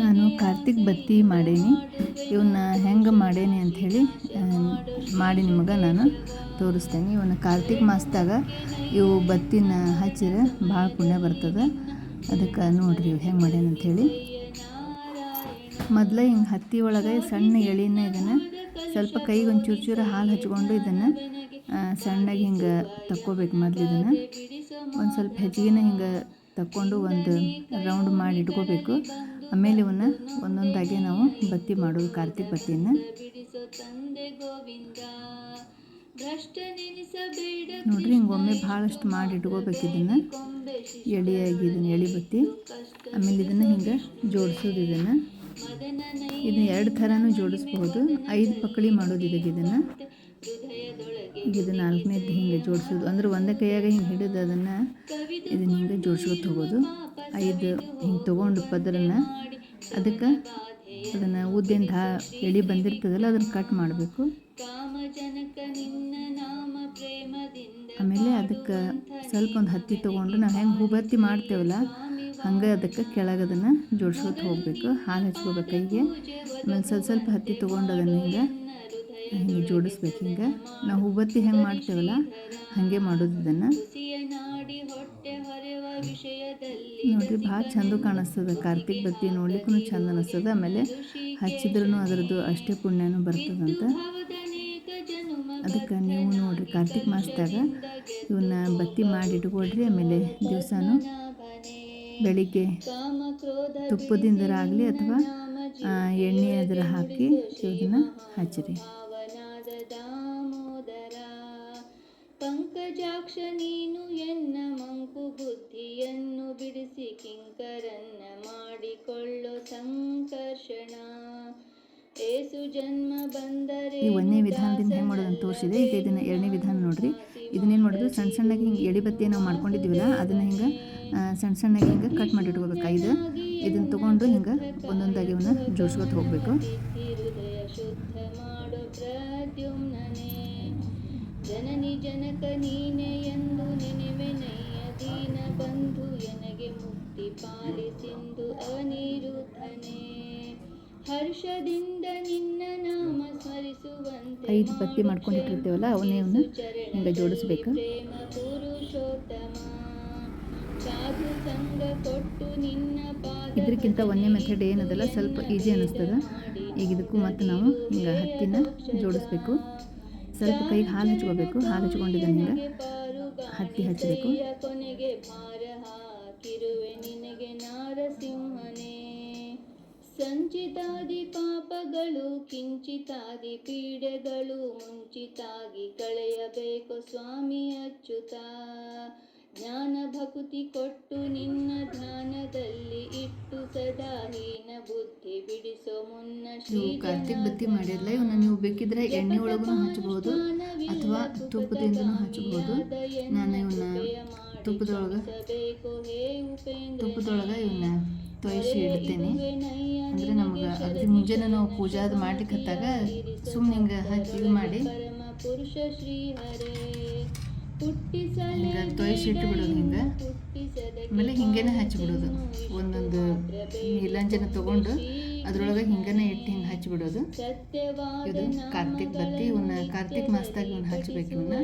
ನಾನು ಕಾರ್ತಿಕ್ ಬತ್ತಿ ಮಾಡೇನಿ. ಇವನ್ನ ಹೆಂಗೆ ಮಾಡೇನಿ ಅಂಥೇಳಿ ಮಾಡಿ ನಿಮಗೆ ನಾನು ತೋರಿಸ್ತೇನೆ. ಇವನ್ನ ಕಾರ್ತಿಕ್ ಮಾಸದಾಗ ಇವು ಬತ್ತಿನ ಹಚ್ಚಿದ್ರೆ ಭಾಳ ಪುಣ್ಯ ಬರ್ತದೆ. ಅದಕ್ಕೆ ನೋಡಿರಿ ಇವು ಹೆಂಗೆ ಮಾಡೇನಿ ಅಂಥೇಳಿ. ಮೊದಲ ಹಿಂಗೆ ಹತ್ತಿ ಒಳಗೆ ಸಣ್ಣ ಎಳಿನ ಇದನ್ನು ಸ್ವಲ್ಪ ಕೈಗೆ ಒಂದು ಚೂರು ಚೂರು ಹಾಲು ಹಚ್ಕೊಂಡು ಇದನ್ನು ಸಣ್ಣಗೆ ಹಿಂಗೆ ತಕ್ಕೋಬೇಕು ಮೊದಲು ಇದನ್ನು. ಒಂದು ಸ್ವಲ್ಪ ಹೆಚ್ಚಿಗೆನ ಹಿಂಗೆ ತಕ್ಕೊಂಡು ಒಂದು ರೌಂಡ್ ಮಾಡಿ ಇಟ್ಕೋಬೇಕು. ಆಮೇಲೆ ಇವನ್ನ ಒಂದೊಂದಾಗಿ ನಾವು ಬತ್ತಿ ಮಾಡೋದು ಕಾರ್ತಿಕ್ ಬತ್ತಿನ ನೋಡ್ರಿ ಒಮ್ಮೆ ಭಾಳಷ್ಟು ಮಾಡಿ ಇಟ್ಕೋಬೇಕು ಇದನ್ನು. ಎಳಿಯಾಗಿ ಇದನ್ನು ಎಳಿ ಬತ್ತಿ ಆಮೇಲೆ ಇದನ್ನು ಹಿಂಗೆ ಜೋಡಿಸೋದು ಇದನ್ನು. ಇದನ್ನ ಎರಡು ಥರನೂ ಜೋಡಿಸ್ಬೋದು ಐದು ಪಕ್ಕಳಿ ಮಾಡೋದು ಇದಕ್ಕೆ ಇದನ್ನು ಇದು ನಾಲ್ಕನೇದು ಹಿಂಗೆ ಜೋಡಿಸೋದು. ಅಂದ್ರೆ ಒಂದೇ ಕೈಯಾಗ ಹಿಂಗೆ ಹಿಡಿದು ಅದನ್ನು ಇದನ್ನ ಹಿಂಗೆ ಜೋಡಿಸ್ಕೊತ ಹೋಗೋದು. ಐದು ಹಿಂಗೆ ತೊಗೊಂಡು ಪದರನ್ನು ಅದಕ್ಕೆ ಅದನ್ನು ಉದ್ದಿಂದ ಎಳಿ ಬಂದಿರ್ತದಲ್ಲ, ಅದನ್ನು ಕಟ್ ಮಾಡಬೇಕು. ಆಮೇಲೆ ಅದಕ್ಕೆ ಸ್ವಲ್ಪ ಒಂದು ಹತ್ತಿ ತೊಗೊಂಡು ನಾವು ಹೆಂಗೆ ಹೂಬತ್ತಿ ಮಾಡ್ತೇವಲ್ಲ ಹಂಗೆ ಅದಕ್ಕೆ ಕೆಳಗೆ ಅದನ್ನು ಜೋಡಿಸ್ಕೊತ ಹೋಗಬೇಕು. ಹಾಲು ಹಚ್ಕೋಬೇಕು ಕೈಗೆ. ಆಮೇಲೆ ಸ್ವಲ್ಪ ಸ್ವಲ್ಪ ಹತ್ತಿ ತೊಗೊಂಡು ಅದನ್ನು ಹಿಂಗೆ ಹಿಂಗೆ ಜೋಡಿಸ್ಬೇಕು ಹಿಂಗೆ. ನಾವು ಹೂಬತ್ತಿ ಹೆಂಗೆ ಮಾಡ್ತೇವಲ್ಲ, ಹಾಗೆ ಮಾಡೋದು ಇದನ್ನು. ನೋಡಿರಿ, ಭಾಳ ಚಂದ ಕಾಣಿಸ್ತದೆ. ಕಾರ್ತಿಕ್ ಬತ್ತಿ ನೋಡ್ಲಿಕ್ಕೂ ಚಂದ ಅನಿಸ್ತದೆ. ಆಮೇಲೆ ಹಚ್ಚಿದ್ರೂ ಅದರದ್ದು ಅಷ್ಟೇ ಪುಣ್ಯನೂ ಬರ್ತದಂತ. ಅದಕ್ಕೆ ನೀವು ನೋಡಿರಿ, ಕಾರ್ತಿಕ್ ಮಾಸದಾಗ ಇವನ್ನ ಬತ್ತಿ ಮಾಡಿ ಇಟ್ಕೊಳ್ರಿ ಆಮೇಲೆ ದಿವಸನೂ ಬೆಳಿಗ್ಗೆ ತುಪ್ಪದಿಂದರ ಆಗಲಿ ಅಥವಾ ಎಣ್ಣೆ ಅದರ ಹಾಕಿ ಇದನ್ನು ಹಚ್ಚಿರಿ. ಪಂಕಜಾಕ್ಷ ನೀನು ಎನ್ನ ಮಂಕು ಬುದ್ಧಿಯನ್ನು ಬಿಡಿಸಿ ಕಿಂಕರನ್ನ ಮಾಡಿಕೊಳ್ಳೋ ಸಂಕರ್ಷಣ. ಏಸು ಜನ್ಮ ಬಂದರೆ ಈ ಒಂದನೇ ವಿಧಾನದಿಂದ ಹೆಂಗೆ ತೋರಿಸಿದೆ. ಈಗ ಇದನ್ನು ಎರಡನೇ ವಿಧಾನ ನೋಡ್ರಿ. ಇದನ್ನೇನು ಮಾಡೋದು? ಸಣ್ಣ ಸಣ್ಣಗೆ ಹಿಂಗೆ ಎಳಿ ಬತ್ತಿ ನಾವು ಮಾಡ್ಕೊಂಡಿದ್ದೀವಲ್ಲ ಅದನ್ನು ಹಿಂಗೆ ಸಣ್ಣ ಸಣ್ಣಗೆ ಹಿಂಗೆ ಕಟ್ ಮಾಡಿ ಇಟ್ಕೋಬೇಕು ಐದು. ಇದನ್ನು ತೊಗೊಂಡು ಹಿಂಗೆ ಒಂದೊಂದಾಗಿ ಇವನ್ನ ಜೋಡಿಸ್ಕೊತ ಹೋಗಬೇಕು. ಜನನಿ ಜನಕ ನೀನೆ ಎಂದು ನೆನೆವೆನಯ್ಯ ದೀನ ಬಂಧು ಎನಗೆ ಮುಕ್ತಿ ಪಾಲಿಸಿಂದು ಅನಿರುದ್ಧನೇ ಹರ್ಷದಿಂದ ನಿನ್ನ ನಾಮ ಸ್ಮರಿಸುವಂತೆ ಐದು ಪತ್ತಿ ಮಾಡ್ಕೊಂಡಿಟ್ಟಿರ್ತೇವಲ್ಲ ಅವನೇ ಅವನು ಹಿಂಗೆ ಜೋಡಿಸ್ಬೇಕು. ಪ್ರೇಮ ಪುರುಷೋತ್ತಮ ಇದಕ್ಕಿಂತ ಒಂದನೇ ಮೆಥಡ್ ಏನದಲ್ಲ? ಸ್ವಲ್ಪ ಈಸಿ ಅನ್ನಿಸ್ತದೆ. ಈಗ ಇದಕ್ಕೂ ಮತ್ತು ನಾವು ಹಿಂಗೆ ಹತ್ತಿನ ಜೋಡಿಸ್ಬೇಕು. ಸ್ವಲ್ಪ ಕೈಗೆ ಹಾಲು ಹಚ್ಕೋಬೇಕು. ಹಾಲು ಹಚ್ಕೊಂಡಿದ್ದ ಹಿಂಗೆ ಹತ್ತಿ ಹಚ್ಚಬೇಕು ಕೊನೆಗೆ ಭಾರ ಹಾಕಿರುವೆ ನಿನಗೆ ನಾರಸಿಂಹನೇ. ಸಂಚಿತಾದಿ ಪಾಪಗಳು ಕಿಂಚಿತಾದಿ ಪೀಡೆಗಳು ಮುಂಚಿತಾಗಿ ಕಳೆಯಬೇಕು ಸ್ವಾಮಿ ಅಚ್ಯುತ. ಜ್ಞಾನ ಭಕುತಿ ಕೊಟ್ಟು ನಿನ್ನ ಧ್ಯಾನದಲ್ಲಿ ಇಟ್ಟು ಸದಾ ಹೀನ ಬುದ್ಧಿ ಬಿಡಿಸೋ ಮುನ್ನ ಶ್ರೀ ಕಾರ್ತಿಕ್ ಬತ್ತಿ ಮಾಡಿರಲ್ಲ ಇವನ್ನ ನೀವು ಬೇಕಿದ್ರೆ ಎಣ್ಣೆ ಒಳಗೂ ಹಚ್ಚಬಹುದು ಅಥವಾ ತುಪ್ಪದಿಂದ ಹಚ್ಚಬಹುದು ನಾನು ಇವನ್ನ ತುಪ್ಪದೊಳಗ ತುಪ್ಪದೊಳಗ ಇವನ್ನ ತೊಯ್ಸಿ ಇಡ್ತೇನೆ. ಅಂದರೆ ನಮ್ಗೆ ಅಗದಿ ಮುಂಜಾನೆ ನಾವು ಪೂಜಾ ಅದು ಮಾಡ್ಲಿಕ್ಕೆ ಹತ್ತಾಗ ಸುಮ್ಮನೆ ಹಿಂಗೆ ಹಚ್ಚಿ ಇದು ಮಾಡಿ. ಪುರುಷ ಶ್ರೀ ಹರೇ ಹಿಂಗೆ ತೊಯ್ಸಿ ಇಟ್ಟುಬಿಡೋದು ಹಿಂಗೆ. ಆಮೇಲೆ ಹಿಂಗೇನೆ ಹಚ್ಚಿಬಿಡೋದು ಒಂದೊಂದು ನೀಲಾಂಜನ ತೊಗೊಂಡು ಅದ್ರೊಳಗೆ ಹಿಂಗೇನೆ ಇಟ್ಟು ಹಿಂಗೆ ಹಚ್ಚಿಬಿಡೋದು ಇದು ಕಾರ್ತಿಕ್ ಬತ್ತಿ ಇವನ್ನ ಕಾರ್ತಿಕ್ ಮಾಸದಾಗ ಇವನ್ನ ಹಚ್ಬೇಕು ಇವನ್ನ